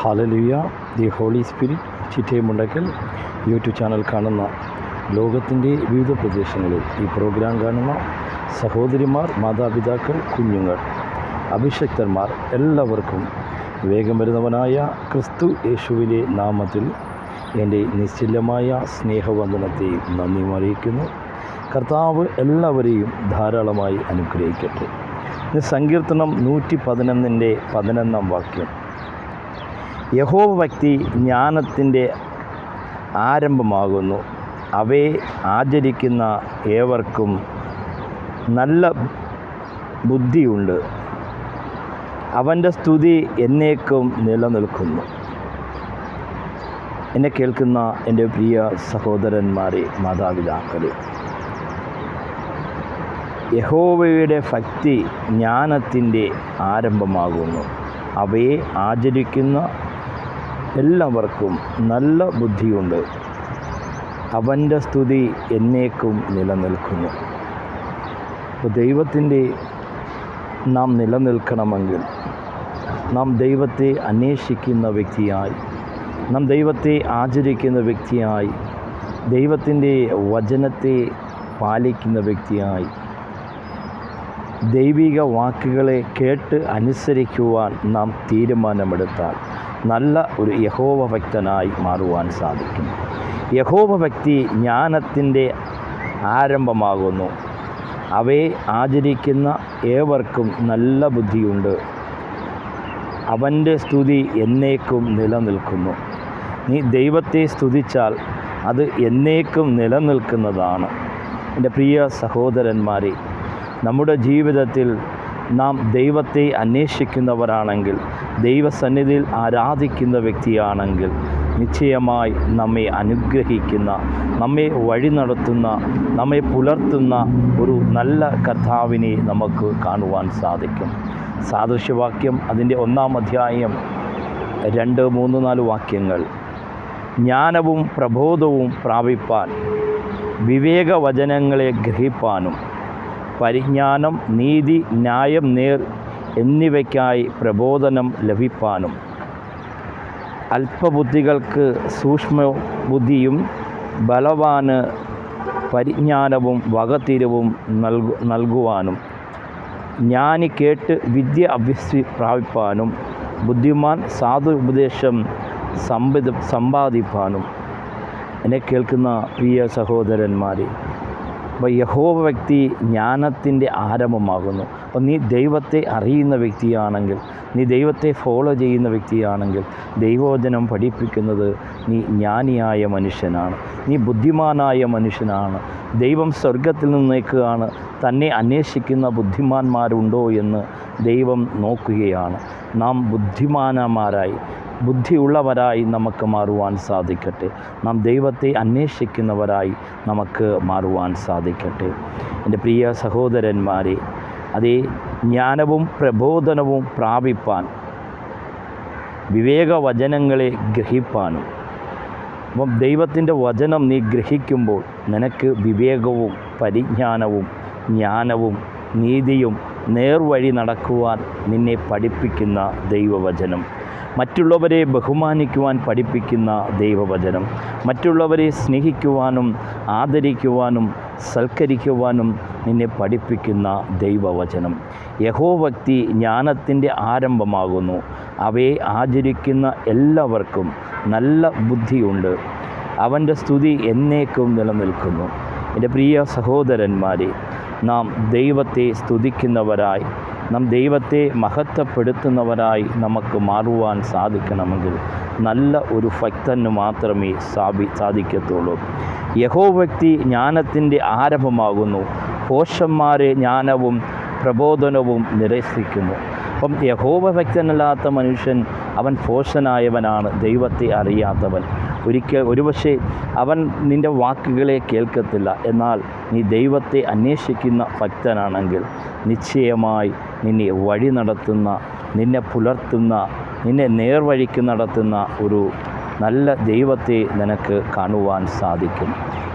Hallelujah the holy spirit Chittayamundakkal YouTube channel കാണുന്ന ലോകത്തിന്റെ വിവിധ പ്രദേശങ്ങളിൽ ഈ പ്രോഗ്രാം കാണുന്ന സഹോദരിമാർ മാതാപിതാക്കൾ കുഞ്ഞുങ്ങൾ അഭിഷക്തന്മാർ എല്ലാവർക്കും വേഗം വരുന്നവനായ ക്രിസ്തു യേശുവിലെ നാമത്തിൽ എന്റെ നിശ്ചലമായ സ്നേഹവന്ദനത്തെയും നന്ദി അറിയിക്കുന്നു. കർത്താവ് എല്ലാവരെയും ധാരാളമായി അനുഗ്രഹിക്കട്ടെ. സങ്കീർത്തനം നൂറ്റി പതിനൊന്നിന്റെ പതിനൊന്നാം വാക്യം. യഹോവ ഭക്തി ജ്ഞാനത്തിന്റെ ആരംഭമാകുന്നു. അവയെ ആചരിക്കുന്ന ഏവർക്കും നല്ല ബുദ്ധിയുണ്ട്. അവന്റെ സ്തുതി എന്നേക്കും നിലനിൽക്കുന്നു. എന്നെ കേൾക്കുന്ന എന്റെ പ്രിയ സഹോദരന്മാരെ മാതാപിതാക്കളെ യഹോവയുടെ ഭക്തി ജ്ഞാനത്തിന്റെ ആരംഭമാകുന്നു. അവയെ ആചരിക്കുന്ന എല്ലാവർക്കും നല്ല ബുദ്ധിയുണ്ട്. അവന്റെ സ്തുതി എന്നേക്കും നിലനിൽക്കുന്നു. അപ്പോൾ ദൈവത്തിന്റെ നാം നിലനിൽക്കണമെങ്കിൽ നാം ദൈവത്തെ അന്വേഷിക്കുന്ന വ്യക്തിയായി നാം ദൈവത്തെ ആചരിക്കുന്ന വ്യക്തിയായി ദൈവത്തിന്റെ വചനത്തെ പാലിക്കുന്ന വ്യക്തിയായി ദൈവിക വാക്കുകളെ കേട്ട് അനുസരിക്കുവാൻ നാം തീരുമാനമെടുത്താൽ നല്ല ഒരു യഹോവ ഭക്തനായി മാറുവാൻ സാധിക്കും. യഹോവ ഭക്തി ജ്ഞാനത്തിന്റെ ആരംഭമാകുന്നു. അവയെ ആചരിക്കുന്ന ഏവർക്കും നല്ല ബുദ്ധിയുണ്ട്. അവന്റെ സ്തുതി എന്നേക്കും നിലനിൽക്കുന്നു. നീ ദൈവത്തെ സ്തുതിച്ചാൽ അത് എന്നേക്കും നിലനിൽക്കുന്നതാണ്. എന്റെ പ്രിയ സഹോദരന്മാരെ നമ്മുടെ ജീവിതത്തിൽ നാം ദൈവത്തെ അന്വേഷിക്കുന്നവരാണെങ്കിൽ ദൈവസന്നിധിയിൽ ആരാധിക്കുന്ന വ്യക്തിയാണെങ്കിൽ നിശ്ചയമായി നമ്മെ അനുഗ്രഹിക്കുന്ന നമ്മെ വഴി നടത്തുന്ന നമ്മെ പുലർത്തുന്ന ഒരു നല്ല കർത്താവിനെ നമുക്ക് കാണുവാൻ സാധിക്കും. സാദൃശ്യവാക്യം അതിന്റെ ഒന്നാം അധ്യായം രണ്ട് മൂന്ന് നാല് വാക്യങ്ങൾ. ജ്ഞാനവും പ്രബോധവും പ്രാപിപ്പാൻ വിവേകവചനങ്ങളെ ഗ്രഹിപ്പാനും പരിജ്ഞാനം നീതി ന്യായം നേർ എന്നിവയ്ക്കായി പ്രബോധനം ലഭിപ്പാനും. അല്പബുദ്ധികൾക്ക് സൂക്ഷ്മ ബുദ്ധിയും ബലവാന് പരിജ്ഞാനവും വകതിരിവും നൽകു നൽകുവാനും ജ്ഞാനി കേട്ട് വിദ്യ അഭ്യസി പ്രാപിപ്പാനും ബുദ്ധിമാൻ സാധു ഉപദേശം സമ്പിത സമ്പാദിപ്പാനും. എന്നെ കേൾക്കുന്ന പ്രിയ സഹോദരന്മാരെ അപ്പോൾ യഹോവ വ്യക്തി ജ്ഞാനത്തിന്റെ ആരംഭമാകുന്നു. അപ്പോൾ നീ ദൈവത്തെ അറിയുന്ന വ്യക്തിയാണെങ്കിൽ നീ ദൈവത്തെ ഫോളോ ചെയ്യുന്ന വ്യക്തിയാണെങ്കിൽ ദൈവോചനം പഠിപ്പിക്കുന്നത് നീ ജ്ഞാനിയായ മനുഷ്യനാണ്. നീ ബുദ്ധിമാനായ മനുഷ്യനാണ്. ദൈവം സ്വർഗത്തിൽ നിന്നേക്കുകയാണ് തന്നെ അന്വേഷിക്കുന്ന ബുദ്ധിമാന്മാരുണ്ടോ എന്ന് ദൈവം നോക്കുകയാണ്. നാം ബുദ്ധിമാനന്മാരായി. ബുദ്ധിയുള്ളവരായി നമുക്ക് മാറുവാൻ സാധിക്കട്ടെ. നാം ദൈവത്തെ അന്വേഷിക്കുന്നവരായി നമുക്ക് മാറുവാൻ സാധിക്കട്ടെ. എന്റെ പ്രിയ സഹോദരന്മാരെ അതേ ജ്ഞാനവും പ്രബോധനവും പ്രാപിപ്പാൻ വിവേകവചനങ്ങളെ ഗ്രഹിപ്പാനും അപ്പം ദൈവത്തിന്റെ വചനം നീ ഗ്രഹിക്കുമ്പോൾ നിനക്ക് വിവേകവും പരിജ്ഞാനവും ജ്ഞാനവും നീതിയും നേർവഴി നടക്കുവാൻ നിന്നെ പഠിപ്പിക്കുന്ന ദൈവവചനം. മറ്റുള്ളവരെ ബഹുമാനിക്കുവാൻ പഠിപ്പിക്കുന്ന ദൈവവചനം. മറ്റുള്ളവരെ സ്നേഹിക്കുവാനും ആദരിക്കുവാനും സൽക്കരിക്കുവാനും നിന്നെ പഠിപ്പിക്കുന്ന ദൈവവചനം. യഹോഭക്തി ജ്ഞാനത്തിന്റെ ആരംഭമാകുന്നു. അവയെ ആചരിക്കുന്ന എല്ലാവർക്കും നല്ല ബുദ്ധിയുണ്ട്. അവന്റെ സ്തുതി എന്നേക്കും നിലനിൽക്കുന്നു. എന്റെ പ്രിയ സഹോദരന്മാരെ നാം ദൈവത്തെ സ്തുതിക്കുന്നവരായി നാം ദൈവത്തെ മഹത്വപ്പെടുത്തുന്നവരായി നമുക്ക് മാറുവാൻ സാധിക്കണമെങ്കിൽ നല്ല ഒരു ഭക്തന് മാത്രമേ സാധി സാധിക്കത്തുള്ളൂ. യഹോ വ്യക്തി ജ്ഞാനത്തിന്റെ ആരംഭമാകുന്നു. കോശന്മാരെ ജ്ഞാനവും പ്രബോധനവും നിരസിക്കുന്നു. അപ്പം യഹോവ ഭക്തനല്ലാത്ത മനുഷ്യൻ അവൻ ഫോഷനായവനാണ് ദൈവത്തെ അറിയാത്തവൻ. ഒരിക്കൽ ഒരുപക്ഷെ അവൻ നിന്റെ വാക്കുകളെ കേൾക്കത്തില്ല. എന്നാൽ നീ ദൈവത്തെ അന്വേഷിക്കുന്ന ഭക്തനാണെങ്കിൽ നിശ്ചയമായി നിന്നെ വഴി നടത്തുന്ന നിന്നെ പുലർത്തുന്ന നിന്നെ നേർവഴിക്ക് നടത്തുന്ന ഒരു നല്ല ദൈവത്തെ നിനക്ക് കാണുവാൻ സാധിക്കും.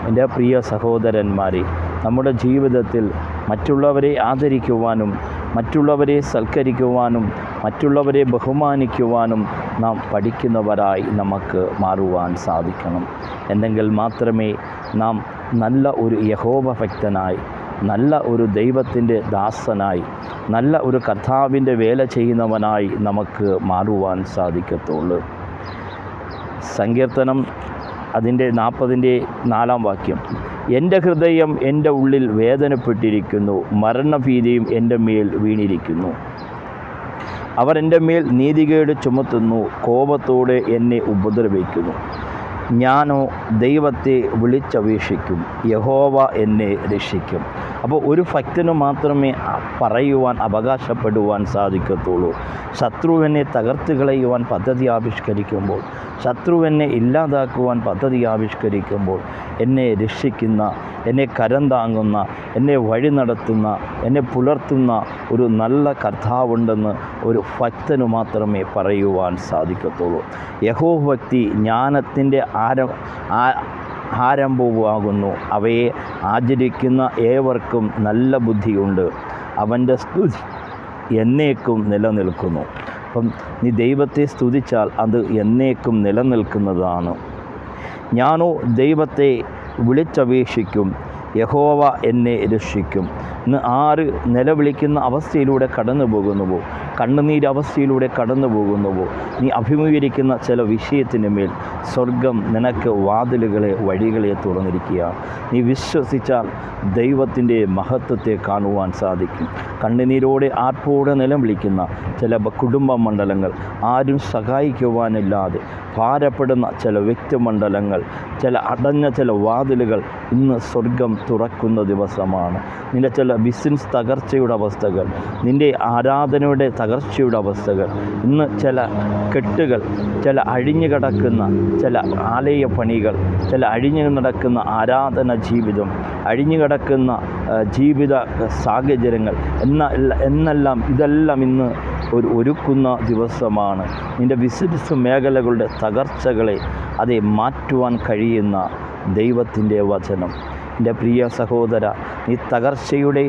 എന്റെ പ്രിയ സഹോദരന്മാരെ നമ്മുടെ ജീവിതത്തിൽ മറ്റുള്ളവരെ ആദരിക്കുവാനും മറ്റുള്ളവരെ സൽക്കരിക്കുവാനും മറ്റുള്ളവരെ ബഹുമാനിക്കുവാനും നാം പഠിക്കുന്നവരായി നമുക്ക് മാറുവാൻ സാധിക്കണം. എന്നെങ്കിൽ മാത്രമേ നാം നല്ല ഒരു യഹോപഭക്തനായി നല്ല ഒരു ദൈവത്തിന്റെ ദാസനായി നല്ല ഒരു കർത്താവിന്റെ വേല ചെയ്യുന്നവനായി നമുക്ക് മാറുവാൻ സാധിക്കത്തുള്ളൂ. സങ്കീർത്തനം അതിന്റെ നാൽപ്പതിന്റെ നാലാം വാക്യം. എന്റെ ഹൃദയം എന്റെ ഉള്ളിൽ വേദനപ്പെട്ടിരിക്കുന്നു മരണഭീതിയും എന്റെ മേൽ വീണിരിക്കുന്നു. അവർ എന്റെ മേൽ നീതികേട് ചുമത്തുന്നു കോപത്തോടെ എന്നെ ഉപദ്രവിക്കുന്നു. ഞാനോ ദൈവത്തെ വിളിച്ചപേക്ഷിക്കും യഹോവ എന്നെ രക്ഷിക്കും. അപ്പോൾ ഒരു ഭക്തന് മാത്രമേ പറയുവാൻ അവകാശപ്പെടുവാൻ സാധിക്കത്തുള്ളൂ. ശത്രുവിനെ തകർത്ത് കളയുവാൻ പദ്ധതി ആവിഷ്കരിക്കുമ്പോൾ ശത്രുവിനെ ഇല്ലാതാക്കുവാൻ പദ്ധതി ആവിഷ്കരിക്കുമ്പോൾ എന്നെ രക്ഷിക്കുന്ന എന്നെ കരം താങ്ങുന്ന എന്നെ വഴി നടത്തുന്ന എന്നെ പുലർത്തുന്ന ഒരു നല്ല കർത്താവുണ്ടെന്ന് ഒരു ഭക്തന് മാത്രമേ പറയുവാൻ സാധിക്കത്തുള്ളൂ. യഹോ ഭക്തി ജ്ഞാനത്തിന്റെ ആര ആരംഭവുമാകുന്നു അവയെ ആചരിക്കുന്ന ഏവർക്കും നല്ല ബുദ്ധിയുണ്ട്. അവന്റെ സ്തുതി എന്നേക്കും നിലനിൽക്കുന്നു. അപ്പം നീ ദൈവത്തെ സ്തുതിച്ചാൽ അത് എന്നേക്കും നിലനിൽക്കുന്നതാണ്. ഞാനോ ദൈവത്തെ വിളിച്ചപേക്ഷിക്കും. യഹോവ എന്നെ രക്ഷിക്കും. ഇന്ന് ആര് നിലവിളിക്കുന്ന അവസ്ഥയിലൂടെ കടന്നു പോകുന്നുവോ കണ്ണുനീര് അവസ്ഥയിലൂടെ കടന്നു പോകുന്നുവോ നീ അഭിമുഖീകരിക്കുന്ന ചില വിഷയത്തിന് മേൽ സ്വർഗം നിനക്ക് വാതിലുകളെ വഴികളെ തുറന്നിരിക്കുക. നീ വിശ്വസിച്ചാൽ ദൈവത്തിന്റെ മഹത്വത്തെ കാണുവാൻ സാധിക്കും. കണ്ണുനീരോടെ ആർപ്പോടെ നിലം വിളിക്കുന്ന ചില കുടുംബ മണ്ഡലങ്ങൾ ആരും സഹായിക്കുവാനില്ലാതെ ഭാരപ്പെടുന്ന ചില വ്യക്തിമണ്ഡലങ്ങൾ ചില അടഞ്ഞ ചില വാതിലുകൾ ഇന്ന് സ്വർഗം തുറക്കുന്ന ദിവസമാണ്. നിന്റെ ചില ബിസിനസ് തകർച്ചയുടെ അവസ്ഥകൾ നിന്റെ ആരാധനയുടെ തകർച്ചയുടെ അവസ്ഥകൾ. ഇന്ന് ചില കെട്ടുകൾ ചില അഴിഞ്ഞു കിടക്കുന്ന ചില ആലയ പണികൾ ചില അഴിഞ്ഞു നടക്കുന്ന ആരാധന ജീവിതം അഴിഞ്ഞു കിടക്കുന്ന ജീവിത സാഹചര്യങ്ങൾ എന്ന എന്നെല്ലാം ഇതെല്ലാം ഇന്ന് ഒരു ഒരുക്കുന്ന ദിവസമാണ്. നിന്റെ ബിസിനസ് മേഖലകളുടെ തകർച്ചകളെ അതെ മാറ്റുവാൻ കഴിയുന്ന ദൈവത്തിന്റെ വചനം. എന്റെ പ്രിയ സഹോദര നീ തകർച്ചയുടെ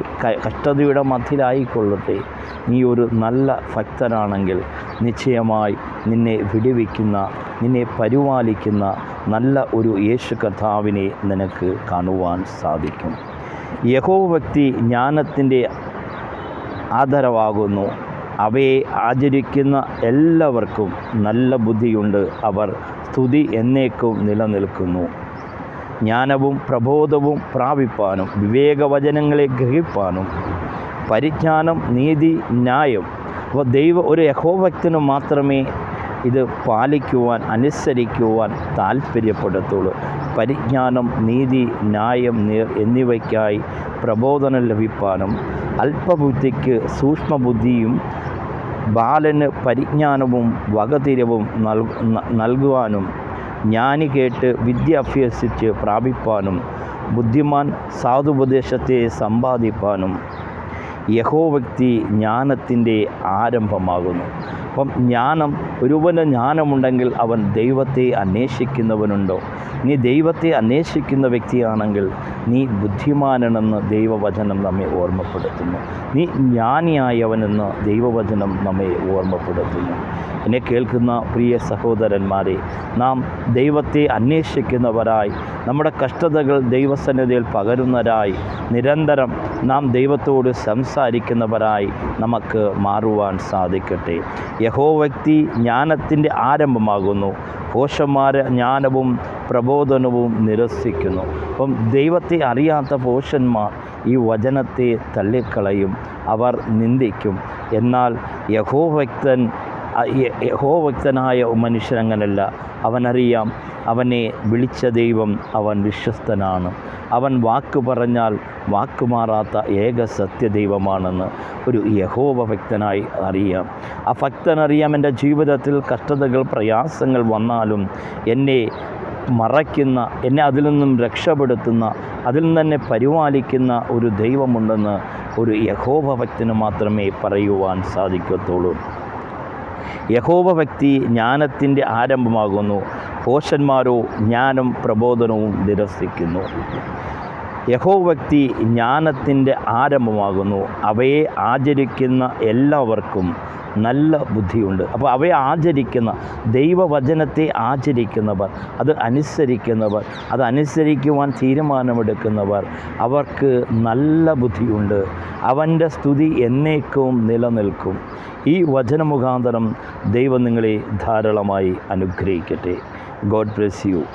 കഷ്ടതയുടെ മധ്യലായിക്കൊള്ളട്ടെ നീ ഒരു നല്ല ഭക്തനാണെങ്കിൽ നിശ്ചയമായി നിന്നെ വിടുവിക്കുന്ന നിന്നെ പരിപാലിക്കുന്ന നല്ല ഒരു യേശു കഥാവിനെ നിനക്ക് കാണുവാൻ സാധിക്കും. യഹോഭക്തി ജ്ഞാനത്തിന്റെ ആദരവാകുന്നു അവയെ ആചരിക്കുന്ന എല്ലാവർക്കും നല്ല ബുദ്ധിയുണ്ട്. അവർ സ്തുതി എന്നേക്കും നിലനിൽക്കുന്നു. ജ്ഞാനവും പ്രബോധവും പ്രാപിപ്പാനും വിവേകവചനങ്ങളെ ഗ്രഹിപ്പാനും പരിജ്ഞാനം നീതി ന്യായം. അപ്പോൾ ദൈവ ഒരു യഹോഭക്തന് മാത്രമേ ഇത് പാലിക്കുവാൻ അനുസരിക്കുവാൻ താല്പര്യപ്പെടുത്തുള്ളൂ. പരിജ്ഞാനം നീതി ന്യായം നീർ എന്നിവയ്ക്കായി പ്രബോധനം ലഭിപ്പാനും അല്പബുദ്ധിക്ക് സൂക്ഷ്മബുദ്ധിയും ബാലന് പരിജ്ഞാനവും വകതിരവും നൽ നൽകുവാനും ജ്ഞാനി കേട്ട് വിദ്യ അഭ്യസിച്ച് പ്രാപിപ്പാനും ബുദ്ധിമാൻ സാധുപദേശത്തെ സമ്പാദിപ്പാനും യഹോവക്തി ജ്ഞാനത്തിന്റെ ആരംഭമാകുന്നു. അപ്പം ജ്ഞാനം ഒരുവന് ജ്ഞാനമുണ്ടെങ്കിൽ അവൻ ദൈവത്തെ അന്വേഷിക്കുന്നവനുണ്ടോ? നീ ദൈവത്തെ അന്വേഷിക്കുന്ന വ്യക്തിയാണെങ്കിൽ നീ ബുദ്ധിമാനനെന്ന് ദൈവവചനം നമ്മെ ഓർമ്മപ്പെടുത്തുന്നു. നീ ജ്ഞാനിയായവനെന്ന് ദൈവവചനം നമ്മെ ഓർമ്മപ്പെടുത്തുന്നു. എന്നെ കേൾക്കുന്ന പ്രിയ സഹോദരന്മാരെ നാം ദൈവത്തെ അന്വേഷിക്കുന്നവരായി നമ്മുടെ കഷ്ടതകൾ ദൈവസന്നിധിയിൽ പകരുന്നവരായി നിരന്തരം നാം ദൈവത്തോട് സംസാരിക്കുന്നവരായി നമുക്ക് മാറുവാൻ സാധിക്കട്ടെ. യഹോവക്തി ജ്ഞാനത്തിന്റെ ആരംഭമാകുന്നു. പോഷന്മാരെ ജ്ഞാനവും പ്രബോധനവും നിരസിക്കുന്നു. അപ്പം ദൈവത്തെ അറിയാത്ത പോഷന്മാർ ഈ വചനത്തെ തള്ളിക്കളയും അവർ നിന്ദിക്കും. എന്നാൽ യഹോവക്തൻ അ- യ- യഹോവക്തനായ മനുഷ്യൻ അങ്ങനല്ല. അവനറിയാം അവനെ വിളിച്ച ദൈവം അവൻ വിശ്വസ്തനാണ്. അവൻ വാക്ക് പറഞ്ഞാൽ വാക്കുമാറാത്ത ഏക സത്യദൈവമാണെന്ന് ഒരു യഹോവ ഭക്തനായി അറിയാം. ആ ഭക്തനറിയാം എന്റെ ജീവിതത്തിൽ കഷ്ടതകൾ പ്രയാസങ്ങൾ വന്നാലും എന്നെ മറയ്ക്കുന്ന എന്നെ അതിൽ നിന്നും രക്ഷപ്പെടുത്തുന്ന അതിൽ നിന്ന് തന്നെ പരിപാലിക്കുന്ന ഒരു ദൈവമുണ്ടെന്ന് ഒരു യഹോവ ഭക്തന് മാത്രമേ പറയുവാൻ സാധിക്കത്തുള്ളൂ. യഹോവ ഭക്തി ജ്ഞാനത്തിന്റെ ആരംഭമാകുന്നു. ഭോഷന്മാരോ ജ്ഞാനം പ്രബോധനവും നിരസിക്കുന്നു. യഹോ വ്യക്തി ജ്ഞാനത്തിന്റെ ആരംഭമാകുന്നു. അവയെ ആചരിക്കുന്ന എല്ലാവർക്കും നല്ല ബുദ്ധിയുണ്ട്. അപ്പോൾ അവയെ ആചരിക്കുന്ന ദൈവവചനത്തെ ആചരിക്കുന്നവർ അത് അനുസരിക്കുന്നവർ അത് അനുസരിക്കുവാൻ തീരുമാനമെടുക്കുന്നവർ അവർക്ക് നല്ല ബുദ്ധിയുണ്ട്. അവന്റെ സ്തുതി എന്നേക്കും നിലനിൽക്കും. ഈ വചനമുഖാന്തരം ദൈവം നിങ്ങളെ ധാരാളമായി അനുഗ്രഹിക്കട്ടെ. God bless you.